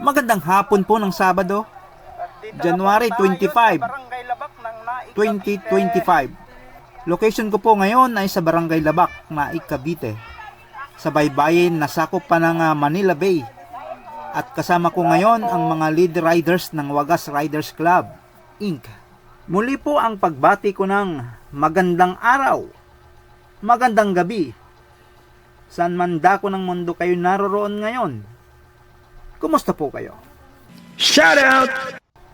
Magandang hapon po ng Sabado, January 25, 2025. Location ko po ngayon ay sa Barangay Labak, Naik, Cavite. Sa baybayin na sakop pa ng ah, Manila Bay. At kasama ko ngayon ang mga lead riders ng Wagas Riders Club, Inc. Muli po ang pagbati ko ng magandang araw, magandang gabi. Saan man dako ng mundo kayo naroroon ngayon? Kumusta po kayo? Shout out!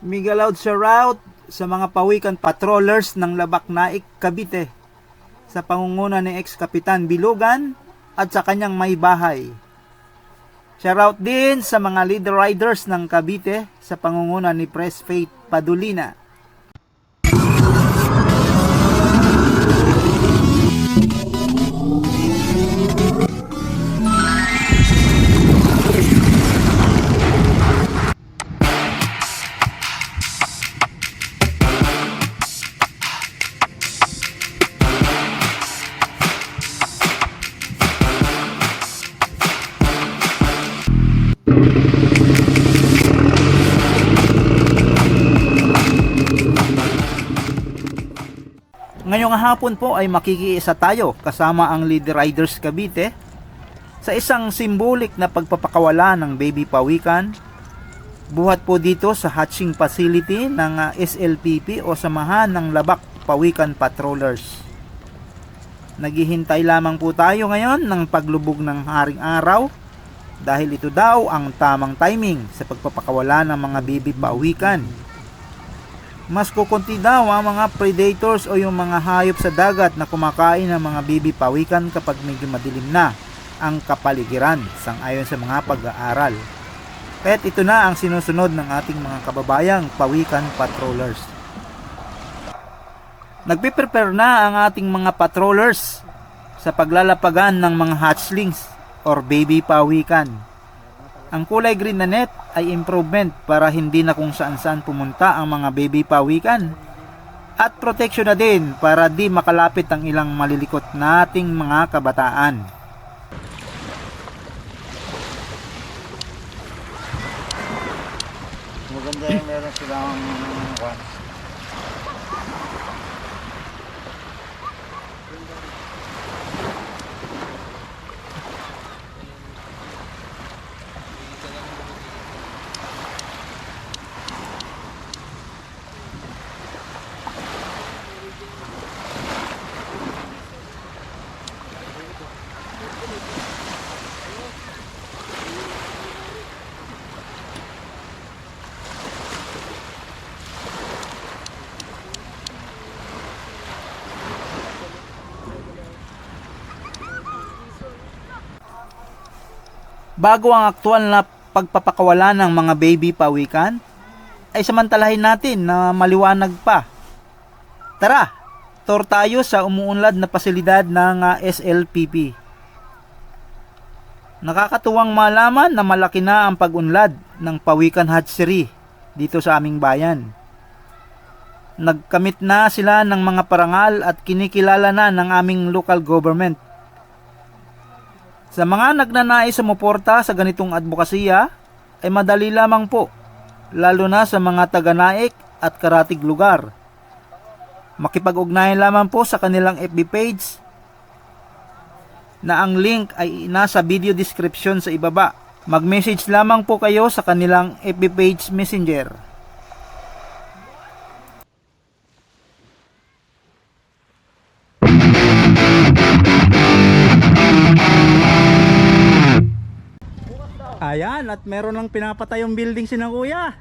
Miguel out sa route sa mga pawikan patrollers ng Labak Naik, Cavite sa pangunguna ni ex-kapitan Bilugan at sa kanyang may bahay. Shoutout din sa mga lead riders ng Cavite sa pangunguna ni Press Faith Padulina. Ngayong hapon po ay makikiisa tayo kasama ang Lead Riders Cavite sa isang simbolik na pagpapakawala ng baby pawikan. Buhat po dito sa hatching facility ng ah, SLPP o samahan ng Labak Pawikan Patrollers. Naghihintay lamang po tayo ngayon ng paglubog ng haring araw dahil ito daw ang tamang timing sa pagpapakawala ng mga baby pawikan mas kukunti daw ang mga predators o yung mga hayop sa dagat na kumakain ng mga bibi pawikan kapag medyo madilim na ang kapaligiran sangayon sa mga pag-aaral. Kaya't ito na ang sinusunod ng ating mga kababayang pawikan patrollers. Nagpiprepare na ang ating mga patrollers sa paglalapagan ng mga hatchlings or baby pawikan. Ang kulay green na net ay improvement para hindi na kung saan saan pumunta ang mga baby pawikan. At protection na din para di makalapit ang ilang malilikot nating mga kabataan. Maganda yung meron silang Bago ang aktual na pagpapakawala ng mga baby pawikan, ay samantalahin natin na maliwanag pa. Tara, tour tayo sa umuunlad na pasilidad ng ah, SLPP. Nakakatuwang malaman na malaki na ang pag-unlad ng Pawikan Hatchery dito sa aming bayan. Nagkamit na sila ng mga parangal at kinikilala na ng aming local government. Sa mga nagnanais sumuporta sa ganitong advokasya ay madali lamang po, lalo na sa mga taga-naik at karatig lugar. Makipag-ugnayan lamang po sa kanilang FB page na ang link ay nasa video description sa ibaba. Mag-message lamang po kayo sa kanilang FB page messenger. Ayan, at meron lang pinapatay yung building si na kuya.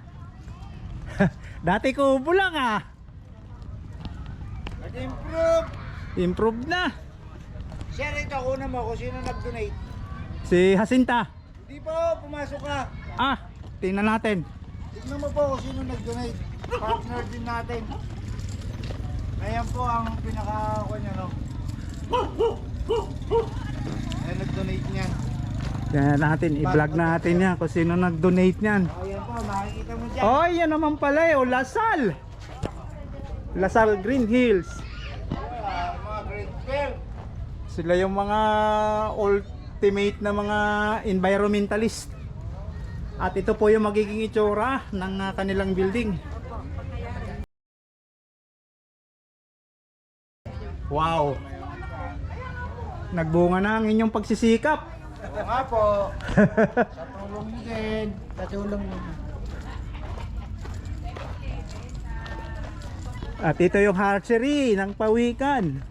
Dati kubo lang ah. Nag-improve! Improve na. Share ito ako naman kung sino nag-donate. Si Jacinta. Hindi po, pumasok ka. Ah, tingnan natin. Tignan mo po kung sino nag-donate. Partner din natin. Ayan po ang pinaka kanya no. Ayan nag-donate niyan. Tingnan natin, i-vlog natin yan kung sino nag-donate niyan. Ayan po, makikita mo dyan. Oh, yan naman pala eh, oh, Lasal. Lasal Green Hills. Mga grade 12. Sila yung mga ultimate na mga environmentalist. At ito po yung magiging itsura ng ah, kanilang building. Wow! Nagbunga na ang inyong pagsisikap. Oo nga po. sa tulong niyo din. Sa tulong niyo. At ito yung hatchery ng pawikan.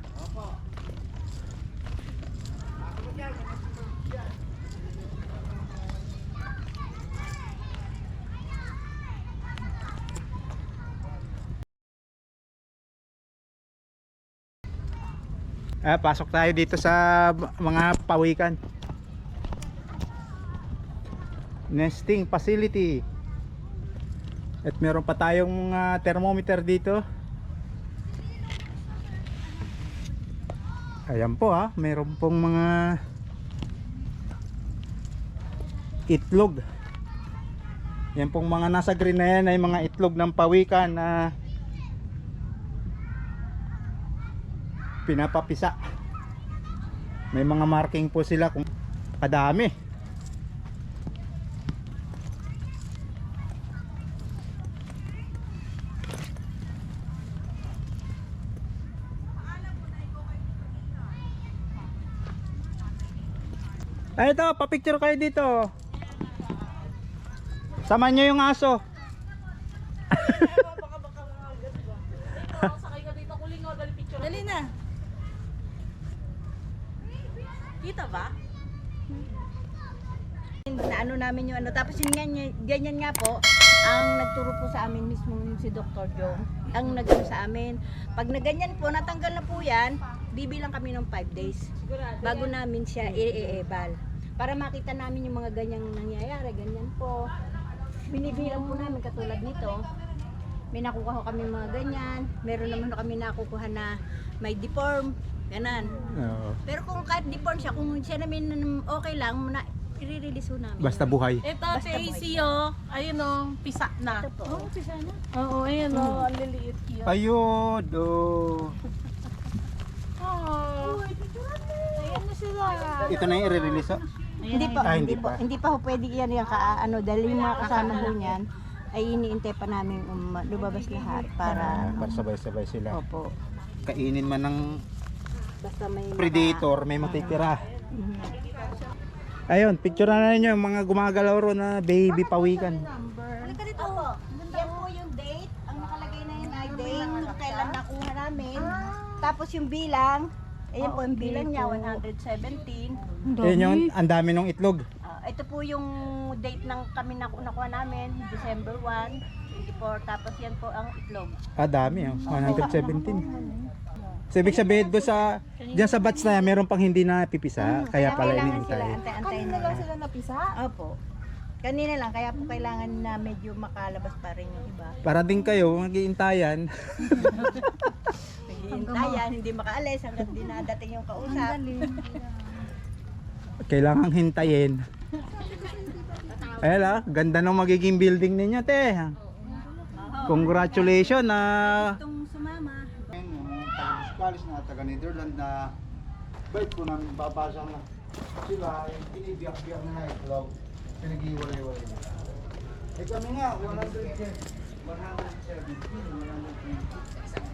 Ah, pasok tayo dito sa mga pawikan. Nesting facility. At meron pa tayong mga thermometer dito. Ayan po ha, meron pong mga itlog. Yan pong mga nasa green na yan ay mga itlog ng pawikan na pinapapisa. May mga marking po sila kung kadami. Ay ito, papicture kayo dito. Sama nyo yung aso. Dali na. Kita ba? Na ano namin yung ano. Tapos yun nga, ganyan nga po, ang nagturo po sa amin mismo si Dr. Joe. Ang nagano sa amin. Pag na ganyan po, natanggal na po yan, bibilang kami ng 5 days. Bago namin siya i-ebal. Para makita namin yung mga ganyang nangyayari. Ganyan po. Binibilang po namin katulad nito. May nakukuha kami mga ganyan. Meron naman kami nakukuha na may deform. Ganan. Oo. Pero kung kahit deform siya, kung siya namin okay lang, na, i-release ho namin. Basta buhay. Ito, Basta si AC, oh. Ayun, oh. Pisa na. Ito po. Oo, pisa na. Oo, ayun, oh. Ang liliit cute. Ayun, oh. Oh. Ayan na sila. Ito na yung i-release oh. Hindi pa, Ah, hindi, hindi pa. pa. Hindi pa ho pwede yan yung ka, ano, dahil yung mga kasama ho niyan, ay iniintay pa namin um, lumabas lahat para, Para sabay-sabay sila. opo, Kainin man ng basta may maka- predator, may matitira. Mhm. Ayun, picture na ninyo yung mga gumagalaw ro na baby pawikan. Halika dito. Opo. Yan po yung date. Ang nakalagay na yun ay date kung kailan nakuha namin. Tapos yung bilang, ayan po yung bilang niya, 117. Ayun yung ang dami ng itlog. Ah, ito po yung date ng kami naku nakuha namin, December 1, 24. Tapos yan po ang itlog. Ah, dami oh. 117. So, ibig sabihin doon sa, dyan sa batch na yan, meron pang hindi na pipisa, kaya pala kailangan sila inintay. antay-antay na lang sila napisa? Opo. Kanina lang, kaya po kailangan na medyo makalabas pa rin yung iba. Para din kayo, mag-iintayan. Naghihintayan, hindi makaalis hanggang dinadating yung kausap. Kailangang hintayin. Ayan ah, ganda ng magiging building ninyo, te. Congratulations na Itong sumama. Taga-Biscalis na taga Netherlands na bait po namin babasa na sila yung binibiyak-biyak na itlog pinag-iwalay-walay nila. Eh kami nga, 110, 117, 120.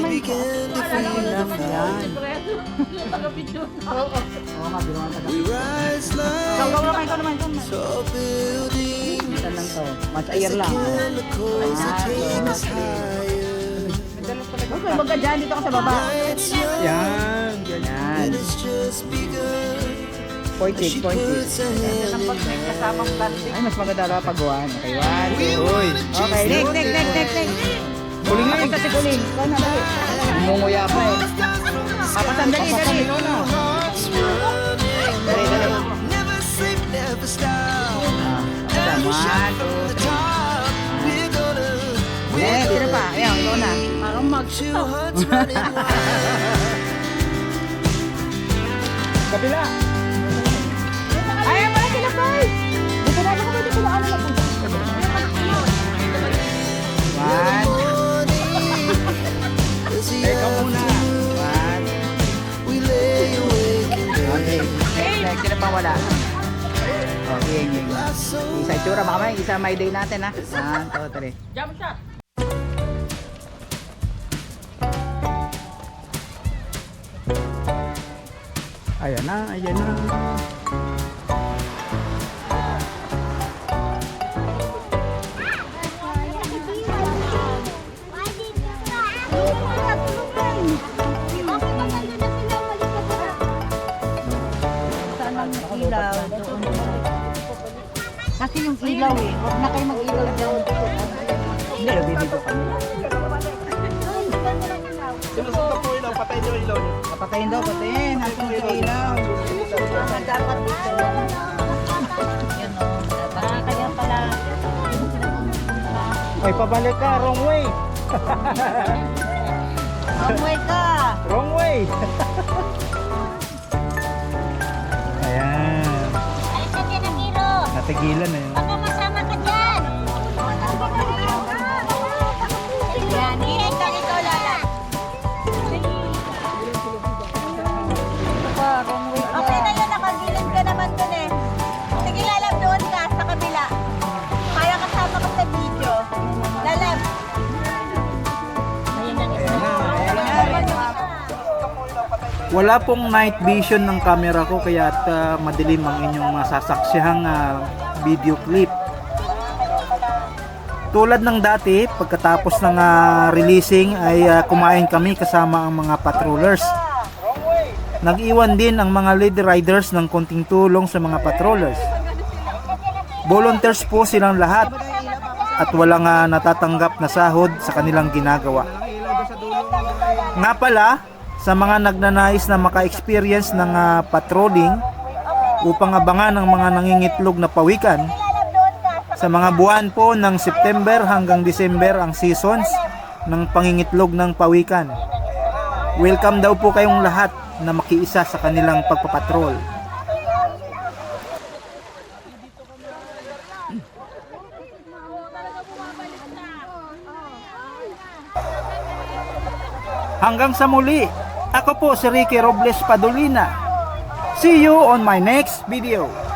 120. Papa Sam, say cheese. Kasi kailangan ko yun lang. Huwag mo sa amin po. Gawgawa kayo naman ito. Ito lang to. Mas air lang. Okay, baga dyan dito ka sa baba. Yan, ganyan. Pointed, pointed. Kasamang plastic. Ay, mas maganda daw pagawan. Okay, one, two. Uy, Okay, next, next, next, next, next si Colin. Ikaw na, dali. Munguya pa eh. Papa, sandali, dali. Dali, dali. Naman. Eh, sino pa? Ayan, ikaw na. Parang mag-shoot. Kapila! Ayaw! Isa may day natin, ha? One, two, three. Jump shot. Ayan na, ayan na. Yung ilaw eh. Huwag na kayo mag-ilaw doon. Hindi, dito kami. Patayin daw, patayin. Hanggang yung ilaw. Dapat dito. Yun o. Baka kaya pala. Ay, pabalik ka. Wrong way. Umuwi ka. Wrong way. hero. Natigilan Wala pong night vision ng camera ko kaya uh, madilim ang inyong masasaksihang ah, video clip. Tulad ng dati, pagkatapos ng ah, releasing ay ah, kumain kami kasama ang mga patrollers. Nag-iwan din ang mga lead riders ng konting tulong sa mga patrollers. Volunteers po silang lahat at walang ah, natatanggap na sahod sa kanilang ginagawa. Nga pala, sa mga nagnanais na maka-experience ng ah, patrolling upang abangan ang mga nangingitlog na pawikan, sa mga buwan po ng September hanggang December ang seasons ng pangingitlog ng pawikan. Welcome daw po kayong lahat na makiisa sa kanilang pagpapatrol. Hanggang sa muli, ako po si Ricky Robles Padolina. See you on my next video.